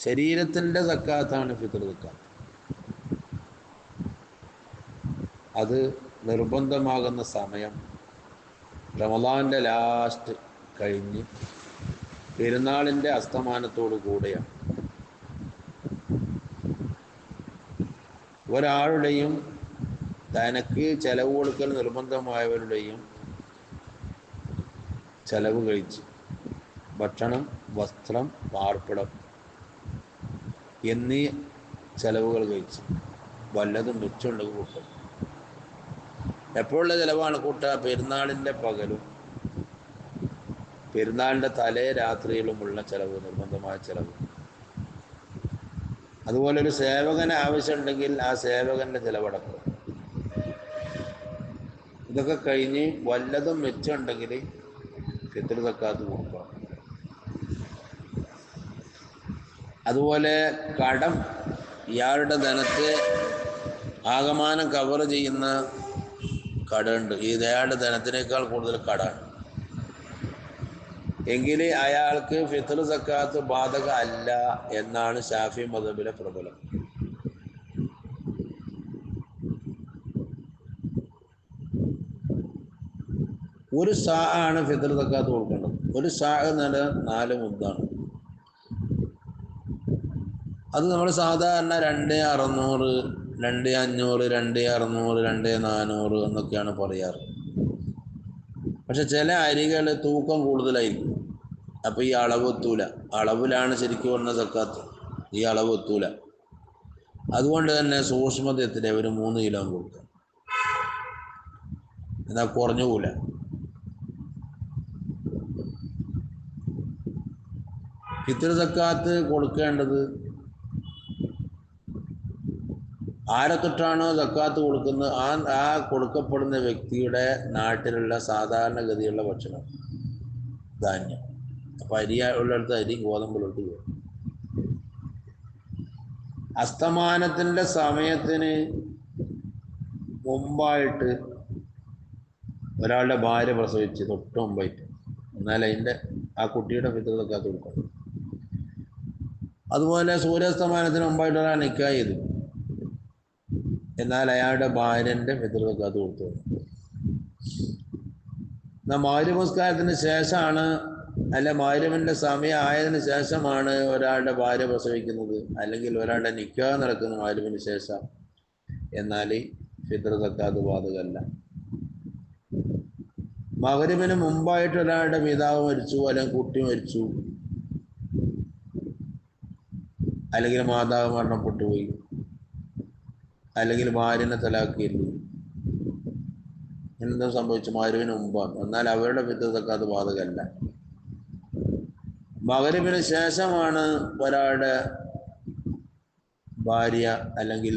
ശരീരത്തിന്റെ സക്കാത്താണ് ഫിത്തർ സക്കാത്ത് അത് നിർബന്ധമാകുന്ന സമയം റമദാന്റെ ലാസ്റ്റ് കഴിഞ്ഞ് പെരുന്നാളിന്റെ അസ്തമാനത്തോടു കൂടെയാണ്. ഒരാളുടെയും തനക്ക് ചെലവ് കൊടുക്കൽ നിർബന്ധമായവരുടെയും ചെലവ് കഴിച്ച് ഭക്ഷണം വസ്ത്രം പാർപ്പിടം എന്നീ ചെലവുകൾ കഴിച്ച്. വല്ലതും മിച്ചമുണ്ടെങ്കിൽ കൂട്ടും എപ്പോഴുള്ള ചിലവാണ് കൂട്ടുക? പെരുന്നാളിന്റെ പകലും പെരുന്നാളിന്റെ തലേ രാത്രിയിലുമുള്ള ചെലവ് നിർബന്ധമായ ചിലവ്. അതുപോലെ ഒരു സേവകന് ആവശ്യമുണ്ടെങ്കിൽ ആ സേവകന്റെ ചിലവടക്കും. ഇതൊക്കെ കഴിഞ്ഞ് വല്ലതും മെച്ചമുണ്ടെങ്കിൽ ഫിത്തർ സക്കാത്ത് കൊടുക്കണം. അതുപോലെ കടം ഇയാളുടെ ധനത്തെ ആകമാനം കവർ ചെയ്യുന്ന കടമുണ്ട്. ഈ ഇയാളുടെ ധനത്തിനേക്കാൾ കൂടുതൽ കടമാണ്. എങ്കിൽ അയാൾക്ക് ഫിത്തർ സക്കാത്ത് ബാധക അല്ല എന്നാണ് ഷാഫി മതബിലെ പ്രബലം. ഒരു സാ ആണ് ഫിത്തർ സക്കാത്ത് കൊടുക്കേണ്ടത്. ഒരു സാ നില നാല് മുദ്ദാണ് അത് നമ്മൾ സാധാരണ രണ്ട് അറുന്നൂറ് രണ്ട് അഞ്ഞൂറ് രണ്ട് അറുന്നൂറ് രണ്ട് നാനൂറ് എന്നൊക്കെയാണ് പറയാറ്. പക്ഷെ ചില അരികൾ തൂക്കം കൂടുതലായിരിക്കും. അപ്പോൾ ഈ അളവ് എത്തൂല. അളവിലാണ് ശരിക്കും പറഞ്ഞ സക്കാത്ത്. ഈ അളവ് എത്തൂല. അതുകൊണ്ട് തന്നെ സൂക്ഷ്മതത്തിൽ അവർ മൂന്ന് കിലോ കൊടുക്കുക എന്നാൽ കുറഞ്ഞു പോല ഇത്ര സക്കാത്ത് കൊടുക്കേണ്ടത് ആരെ തൊട്ടാണോ തക്കാത്ത് കൊടുക്കുന്നത് ആ ആ കൊടുക്കപ്പെടുന്ന വ്യക്തിയുടെ നാട്ടിലുള്ള സാധാരണഗതിയുള്ള ഭക്ഷണം? ധാന്യം. അപ്പം അരി ഉള്ളിടത്ത് അരി ഗോതമ്പിലോട്ട് പോകും അസ്തമാനത്തിന്റെ സമയത്തിന് മുമ്പായിട്ട് ഒരാളുടെ ഭാര്യ പ്രസവിച്ച് തൊട്ട് മുമ്പായിട്ട്. എന്നാൽ അതിന്റെ ആ കുട്ടിയുടെ പിതൃതൊക്കെ കൊടുക്കണം. അതുപോലെ സൂര്യാസ്തമാനത്തിന് മുമ്പായിട്ട് ഒരാൾ നിൽക്കുക ചെയ്തു. എന്നാൽ അയാളുടെ ഭാര്യന്റെ പിതൃതൊക്കെ അത് കൊടുത്തു. എന്നാൽ മൗര്യപുസ്കാരത്തിന് ശേഷമാണ് അല്ല മൗര്യമിന്റെ സമയം ആയതിനു ശേഷമാണ് ഒരാളുടെ ഭാര്യ പ്രസവിക്കുന്നത് അല്ലെങ്കിൽ ഒരാളുടെ നിക്കാ നടക്കുന്ന മാര്യമിന് ശേഷം. എന്നാൽ ഫിത്ര സക്കാത്ത് ബാധകമല്ല. മകരിമിന് മുമ്പായിട്ട് ഒരാളുടെ പിതാവ് മരിച്ചു അല്ലെങ്കിൽ കുട്ടി മരിച്ചു അല്ലെങ്കിൽ മാതാവ് മരണപ്പെട്ടു പോയി. അല്ലെങ്കിൽ ഭാര്യനെ തലാക്കിയില്ല എന്താ സംഭവിച്ചു മാരുവിന് മുമ്പാണ്. എന്നാൽ അവരുടെ പിതൃത്തൊക്കെ അത് ബാധകമല്ല. മകരവിന് ശേഷമാണ് ഒരാളുടെ ഭാര്യ അല്ലെങ്കിൽ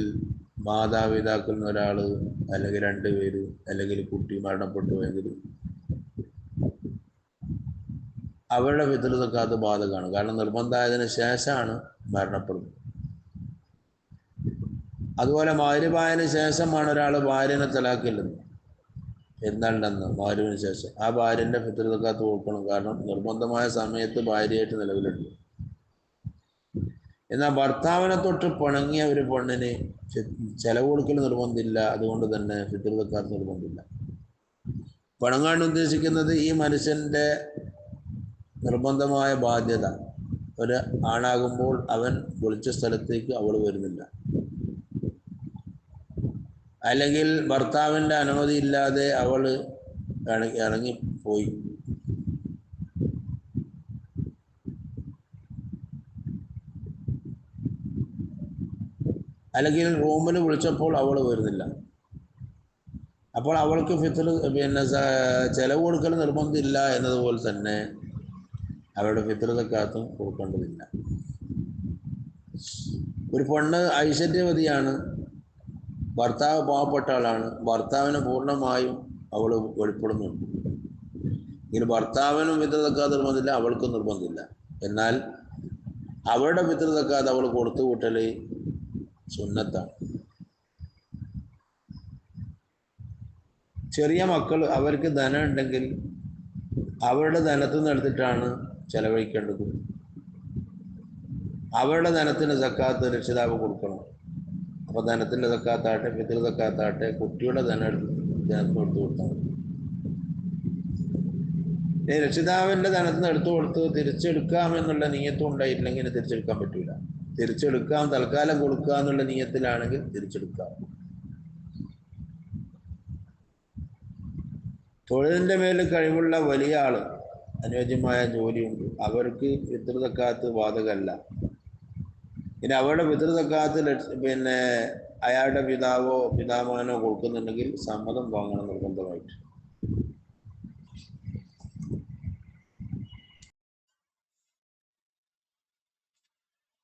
മാതാപിതാക്കളിൽ നിന്ന് ഒരാൾ അല്ലെങ്കിൽ രണ്ടുപേര് അല്ലെങ്കിൽ കുട്ടി മരണപ്പെട്ടു പോയെങ്കിൽ അവരുടെ അത് ബാധകമാണ്. കാരണം നിർബന്ധമായതിനു ശേഷമാണ് മരണപ്പെടുന്നത്. അതുപോലെ മാരുഭായന് ശേഷമാണ് ഒരാൾ ഭാര്യനെ തലാക്കില്ലെന്ന് എന്താണ്ടെന്ന് മാരുവിന് ശേഷം. ആ ഭാര്യന്റെ പിതൃതക്കാത്ത് കൊടുക്കണം കാരണം നിർബന്ധമായ സമയത്ത് ഭാര്യയായിട്ട് നിലവിലുണ്ട്. എന്നാൽ ഭർത്താവിനെ തൊട്ട് പിണങ്ങിയ ഒരു പെണ്ണിന് ചെലവ് കൊടുക്കൽ നിർബന്ധമില്ല. അതുകൊണ്ട് തന്നെ പിതൃതക്കാത്ത് നിർബന്ധമില്ല. പിണങ്ങാണ്ട് ഉദ്ദേശിക്കുന്നത് ഈ മനുഷ്യന്റെ നിർബന്ധമായ ബാധ്യത. ഒരു ആണാകുമ്പോൾ അവൻ വിളിച്ച സ്ഥലത്തേക്ക് അവൾ വരുന്നില്ല. അല്ലെങ്കിൽ ഭർത്താവിന്റെ അനുമതി ഇല്ലാതെ അവൾ ഇറങ്ങി പോയി. അല്ലെങ്കിൽ റൂമിൽ വിളിച്ചപ്പോൾ അവൾ വരുന്നില്ല. അപ്പോൾ അവൾക്ക് ഫിത്തർ പിന്നെ ചെലവ് കൊടുക്കൽ നിർബന്ധമില്ല എന്നതുപോലെ തന്നെ അവരുടെ ഫിത്രതക്കാത്തും കൊടുക്കേണ്ടതില്ല. ഒരു പെണ്ണ് ഐശ്വര്യവതിയാണ്. ഭർത്താവ് പാവപ്പെട്ട ആളാണ്. ഭർത്താവിന് പൂർണമായും അവൾ വെളിപ്പെടുന്നുണ്ട് ഇങ്ങനെ ഭർത്താവിനും പിതൃതക്കാതെ നിർബന്ധമില്ല അവൾക്കും നിർബന്ധമില്ല. എന്നാൽ അവളുടെ പിതൃതക്കാതെ അവൾ കൊടുത്തു കൂട്ടൽ സുന്നത്താണ്. ചെറിയ മക്കൾ അവർക്ക് ധനം ഉണ്ടെങ്കിൽ അവരുടെ ധനത്തിൽ നിന്ന് എടുത്തിട്ടാണ് ചെലവഴിക്കേണ്ടത്. അവരുടെ ധനത്തിന് സക്കാത്ത് രക്ഷിതാവ് കൊടുക്കണം. അപ്പൊ ധനത്തിന്റെ തക്കാത്താട്ടെ പിതൃ തക്കാത്താട്ടെ കുട്ടിയുടെ ധനം ധനത്തിന് എടുത്തു കൊടുത്താൽ മതി. രക്ഷിതാവിന്റെ ധനത്തിന് എടുത്തു കൊടുത്ത് തിരിച്ചെടുക്കാം എന്നുള്ള നീയത്വം ഉണ്ടായിട്ടില്ലെങ്കിൽ തിരിച്ചെടുക്കാൻ പറ്റൂല. തിരിച്ചെടുക്കാം തൽക്കാലം കൊടുക്കുക എന്നുള്ള നീയത്തിലാണെങ്കിൽ തിരിച്ചെടുക്കാം. തൊഴിലിന്റെ മേൽ കഴിവുള്ള വലിയ ആൾ അനുയോജ്യമായ ജോലിയുണ്ട്. അവർക്ക് പിതൃതക്കാത്ത് ബാധകമല്ല. ഇനി അവരുടെ പിതൃതക്കാത്ത് പിന്നെ അയാളുടെ പിതാവോ പിതാമകനോ കൊടുക്കുന്നുണ്ടെങ്കിൽ സമ്മതം വാങ്ങണം നിർബന്ധമായിട്ട്.